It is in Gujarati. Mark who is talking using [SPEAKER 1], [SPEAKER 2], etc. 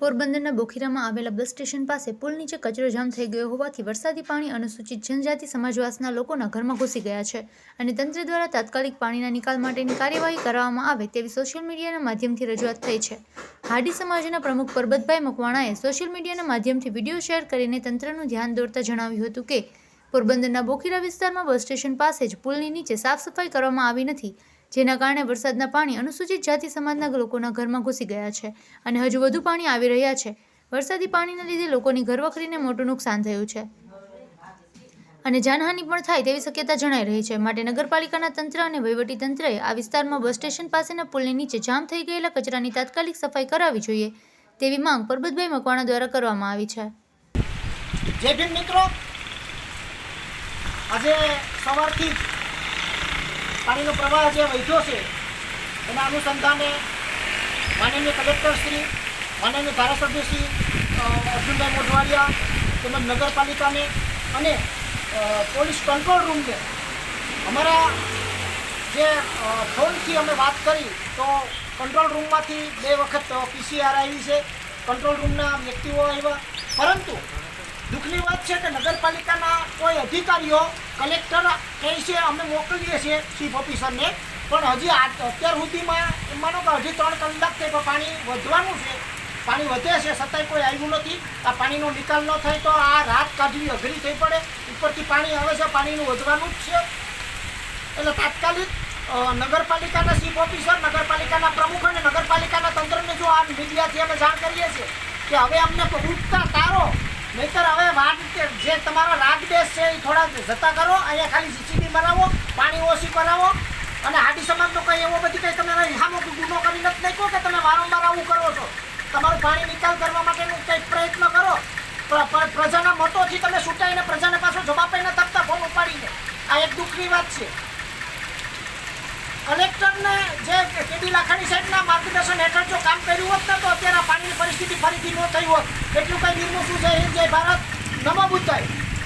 [SPEAKER 1] પોરબંદરના બોખીરામાં આવેલા બસ સ્ટેશન પાસે પુલ નીચે કચરો જામ થઈ ગયો હોવાથી વરસાદી પાણી અનુસૂચિત જનજાતિ સમાજવાસના લોકોના ઘરમાં ઘૂસી ગયા છે અને તંત્ર દ્વારા તાત્કાલિક પાણીના નિકાલ માટેની કાર્યવાહી કરવામાં આવે તેવી સોશિયલ મીડિયાના માધ્યમથી રજૂઆત થઈ છે. હાડી સમાજના પ્રમુખ પરબતભાઈ મકવાણાએ સોશિયલ મીડિયાના માધ્યમથી વીડિયો શેર કરીને તંત્રનું ધ્યાન દોરતા જણાવ્યું હતું કે, પોરબંદરના બોખીરા વિસ્તારમાં બસ સ્ટેશન પાસે જ પુલની નીચે સાફ સફાઈ કરવામાં આવી નથી. જેના કારણે વરસાદના પાણી અનુસૂચિત જાતિ સમાજના લોકોના ઘરમાં ઘૂસી ગયા છે અને હજુ વધુ પાણી આવી રહ્યા છે. વરસાદી પાણીના લીધે લોકોની ઘરવખરીને મોટું નુકસાન થયું છે. અને જાનહાનિ પણ થાય તેવી શક્યતા જણાઈ રહી છે. માટે નગરપાલિકાના તંત્ર અને તંત્રએ આ વિસ્તારમાં બસ સ્ટેશન પાસેના પુલની નીચે જામ થઈ ગયેલા કચરાની તાત્કાલિક સફાઈ કરાવવી જોઈએ તેવી માંગ પરબતભાઈ મકવાણા દ્વારા કરવામાં આવી છે.
[SPEAKER 2] જય મિત્રો. આજે સવારથી પાણીનો પ્રવાહ જે વધ્યો છે, એના અનુસંધાને માનનીય કલેક્ટરશ્રી માનનીય ધારાસભ્યશ્રી અર્જુનભાઈ મોઢવાડિયા તેમજ નગરપાલિકાને અને પોલીસ કંટ્રોલ રૂમને અમારા જે ફોનથી અમે વાત કરી તો કંટ્રોલ રૂમમાંથી બે વખત પીસીઆર આવી છે. કંટ્રોલ રૂમના વ્યક્તિઓ આવ્યા. પરંતુ દુઃખની વાત છે કે નગરપાલિકાના કોઈ અધિકારીઓ, કલેક્ટર કહે છે અમે મોકલીએ છીએ ચીફ ઓફિસરને પણ હજી અત્યાર સુધીમાં માનો કે હજી ત્રણ કલાક થઈ તો પાણી વધવાનું છે. પાણી વધે છે, છતાંય કોઈ આવ્યું નથી. આ પાણીનો નિકાલ ન થાય તો આ રાત કાઢવી અઘરી થઈ પડે. ઉપરથી પાણી આવે છે, પાણીનું વધવાનું જ છે. એટલે તાત્કાલિક નગરપાલિકાના ચીફ ઓફિસર નગરપાલિકાના પ્રમુખ અને નગરપાલિકાના તંત્રને જો આ મીડિયાથી અમે જાણ કરીએ છીએ કે હવે અમને ઉઠતા તારો નહીતર હવે વાત જે તમારા રાગદેશ છે એ થોડા જતા કરો, અહીંયા ખાલી સીસીટીવી બનાવો, પાણી ઓછી કરાવો અને હાડી સમાજનો કંઈ એવો બધી કંઈ તમે સામો ગુનો કરી નથી નાખ્યો કે તમે વારંવાર આવું કરો છો? તમારું પાણી નિકાલ કરવા માટેનું કંઈક પ્રયત્ન કરો? પ્ર- પ્ર- પ્રજાના મતોથી તમે છૂટાઈને પ્રજાને પાછો જવાબ ન તકતા ફોન ઉપાડીને. આ એક દુઃખની વાત છે. કલેક્ટરને જે કેડી લાખાણી સાહેબના માર્ગદર્શન હેઠળ જો કામ કર્યું હોત ને, તો અત્યારે પાણીની પરિસ્થિતિ ફરીથી ન થઈ હોત. એટલું કંઈ નિર્મોશું છે? હિન્દ જય ભારત નમો બુદ્ધાય